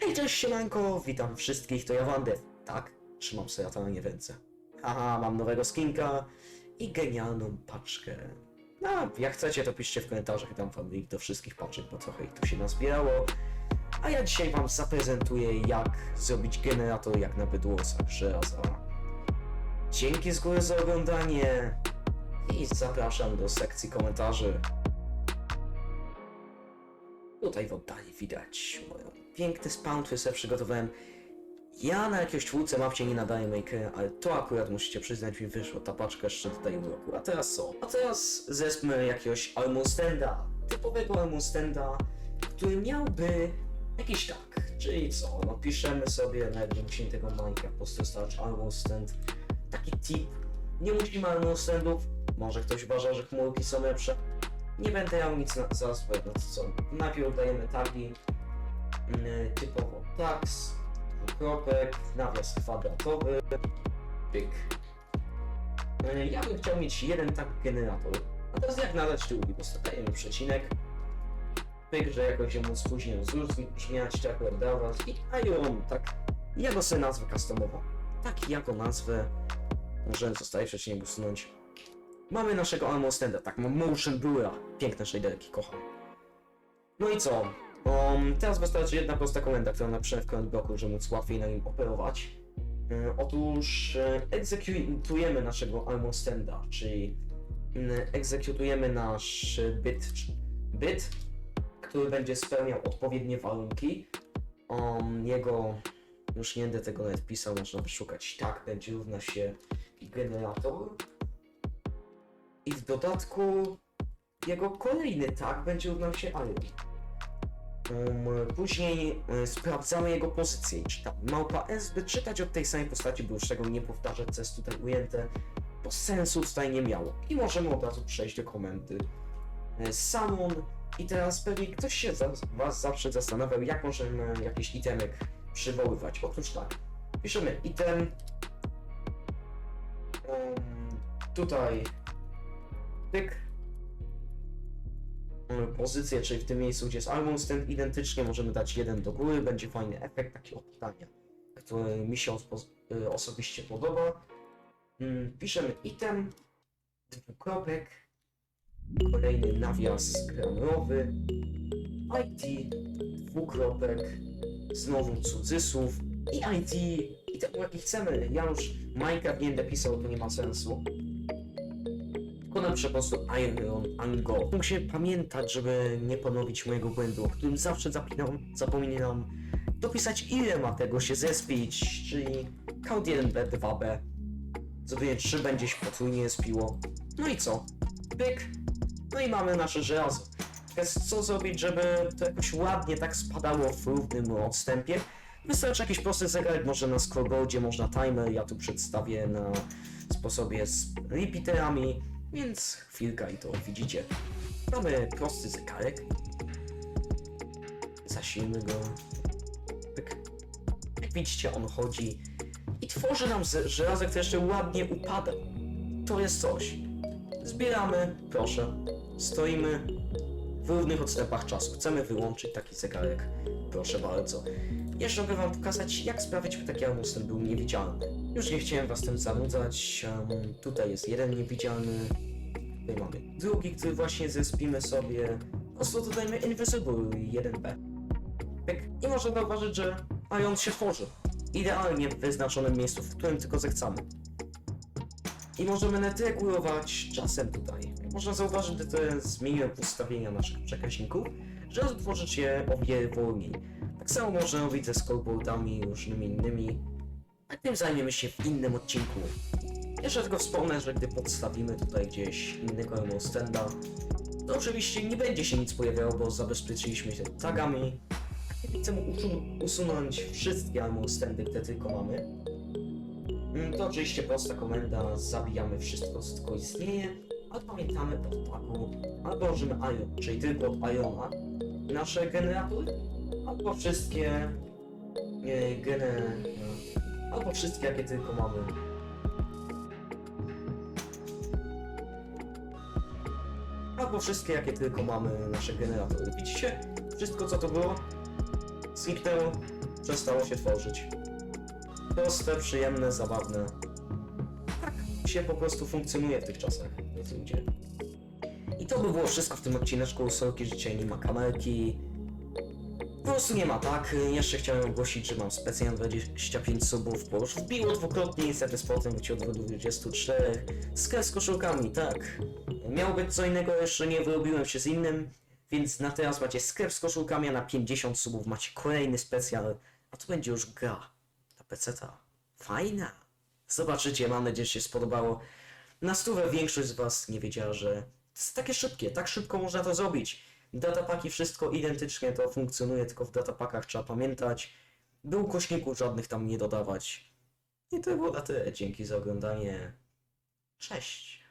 Hej, cześć, siemanko, witam wszystkich, to ja Wandew. Tak, trzymam sobie latarnię w ręce. Haha, mam nowego skinka i genialną paczkę. No, jak chcecie, to piszcie w komentarzach, dam wam link do wszystkich paczek, bo trochę ich tu się nazbierało. A ja dzisiaj wam zaprezentuję, jak zrobić generator jak na bydłosach żelaza. Dzięki z góry za oglądanie i zapraszam do sekcji komentarzy. Tutaj w oddali widać moją piękny spawn, który sobie przygotowałem. Ja na jakiegoś twórcę mapcie nie nadaję makera, ale to akurat musicie przyznać mi wyszło, ta paczka jeszcze tutaj roku. A teraz co? A teraz zespmy jakiegoś Almostenda, typowego Almostenda, który miałby jakiś tak, czyli co? No piszemy sobie na jednym musimy tego Minecraft po prostu starć Almostend. Taki tip, nie musimy Almostendów, może ktoś uważa, że chmurki są lepsze. Nie będę miał nic na, za złe, no co? Najpierw dajemy tagi, typowo tax, dwukropek, nawias kwadratowy, pyk. E, Ja bym chciał mieć jeden tag generator, a teraz jak nadać drugi, po prostu dajemy przecinek, pyk, że jakoś się móc później rozróżniać, tak jak dawać i Iron, tak, ja go sobie nazwę customowo, tak jako nazwę, może zostaje przecinek usunąć. Mamy naszego Almostenda, tak, mam Motion Blura, piękne shaderki, kocham. No i co? Um, teraz wystarczy jedna prosta komenda, którą napiszę w command bloku, żeby móc łatwiej na nim operować. Otóż egzekutujemy naszego Almostenda, czyli mm, egzekutujemy nasz bit, bit, który będzie spełniał odpowiednie warunki. Um, jego, już nie będę tego nawet pisał, można wyszukać, tak, będzie równa się generator. I w dodatku jego kolejny tag będzie równał się Iron. Później e, sprawdzamy jego pozycję, czy ta małpa S, by czytać od tej samej postaci, bo już tego nie powtarzać, co jest tutaj ujęte, bo sensu tutaj nie miało. I możemy od razu przejść do komendy e, Summon. I teraz pewnie ktoś się za, was zawsze zastanawiał, jak możemy jakiś itemek przywoływać. Otóż tak, piszemy item, um, tutaj pyk, pozycję, czyli w tym miejscu, gdzie jest album stand, identycznie możemy dać jeden do góry, będzie fajny efekt taki optania, który mi się y, osobiście podoba. Mm, Piszemy item, dwukropek, kolejny nawias gramerowy, IT, dwukropek, znowu cudzysłów i IT, i tak jaki chcemy. Ja już Minecraft nie będę pisał, to nie ma sensu. Napiszę po prostu Iron and Go. Muszę pamiętać, żeby nie ponowić mojego błędu, o którym zawsze zapinam, zapominam dopisać ile ma tego się zespić, czyli count 1B, 2B. Zrobienie 3 będzie się potrójnie spiło. No i co? Pyk. No i mamy nasze żelazo. Teraz co zrobić, żeby to jakoś ładnie tak spadało w równym odstępie? Wystarczy jakiś prosty zegarek, może na scoreboardzie, można timer, ja tu przedstawię na sposobie z repeaterami, więc chwilka i to widzicie. Mamy prosty zegarek. Zasilmy go. Pyk. Jak widzicie, on chodzi i tworzy nam żelazo, które jeszcze ładnie upada. To jest coś. Zbieramy, proszę. Stoimy w równych odstępach czasu. Chcemy wyłączyć taki zegarek. Proszę bardzo. Jeszcze mogę wam pokazać, jak sprawić, by taki almusem był niewidzialny. Już nie chciałem was tym zanudzać. em, tutaj jest jeden niewidzialny. Tutaj mamy drugi, który właśnie zespimy sobie. Po prostu dodajmy Invisible 1B. Pyk. I można zauważyć, że Ion się tworzy. Idealnie w wyznaczonym miejscu, w którym tylko zechcemy. I możemy nawet regulować czasem tutaj. Można zauważyć, że to zmieniłem ustawienia naszych przekaźników, że tworzyć je o wiele wolniej. Tak samo można robić ze scoreboardami i różnymi innymi. A tym zajmiemy się w innym odcinku. Jeszcze tylko wspomnę, że gdy podstawimy tutaj gdzieś innego Emostenda, to oczywiście nie będzie się nic pojawiało, bo zabezpieczyliśmy się tagami. Chcemy usun- usunąć wszystkie Emostendy, które tylko mamy, mm, to oczywiście prosta komenda, zabijamy wszystko, co tylko istnieje, ale pamiętamy pod tagu, albo użymy Ion, czyli tylko od Iona, nasze generatory, albo wszystkie e, gene... no, albo wszystkie, jakie tylko mamy. Albo wszystkie, jakie tylko mamy nasze generatory. Widzicie? Wszystko, co to było, zniknęło. przestało się tworzyć. Proste, przyjemne, zabawne. Tak się po prostu funkcjonuje w tych czasach, ludzie. I to by było wszystko w tym odcineczku. Sorki, dzisiaj nie ma kamerki. Po prostu nie ma, tak? Jeszcze chciałem ogłosić, że mam specjalnie 25 subów, bo już wbiło dwukrotnie, niestety z potem wróciło do 24. Sklep z koszulkami, tak. Miało być co innego, jeszcze nie wyrobiłem się z innym, więc na teraz macie sklep z koszulkami, a na 50 subów macie kolejny specjal, a to będzie już gra na PC-ta. Fajna. Zobaczycie, mam nadzieję, że się spodobało. Na stówę większość z was nie wiedziała, że to jest takie szybkie, tak szybko można to zrobić. Datapaki wszystko identycznie to funkcjonuje, tylko w datapakach trzeba pamiętać, by ukośników żadnych tam nie dodawać. I to było na tyle. Dzięki za oglądanie. Cześć.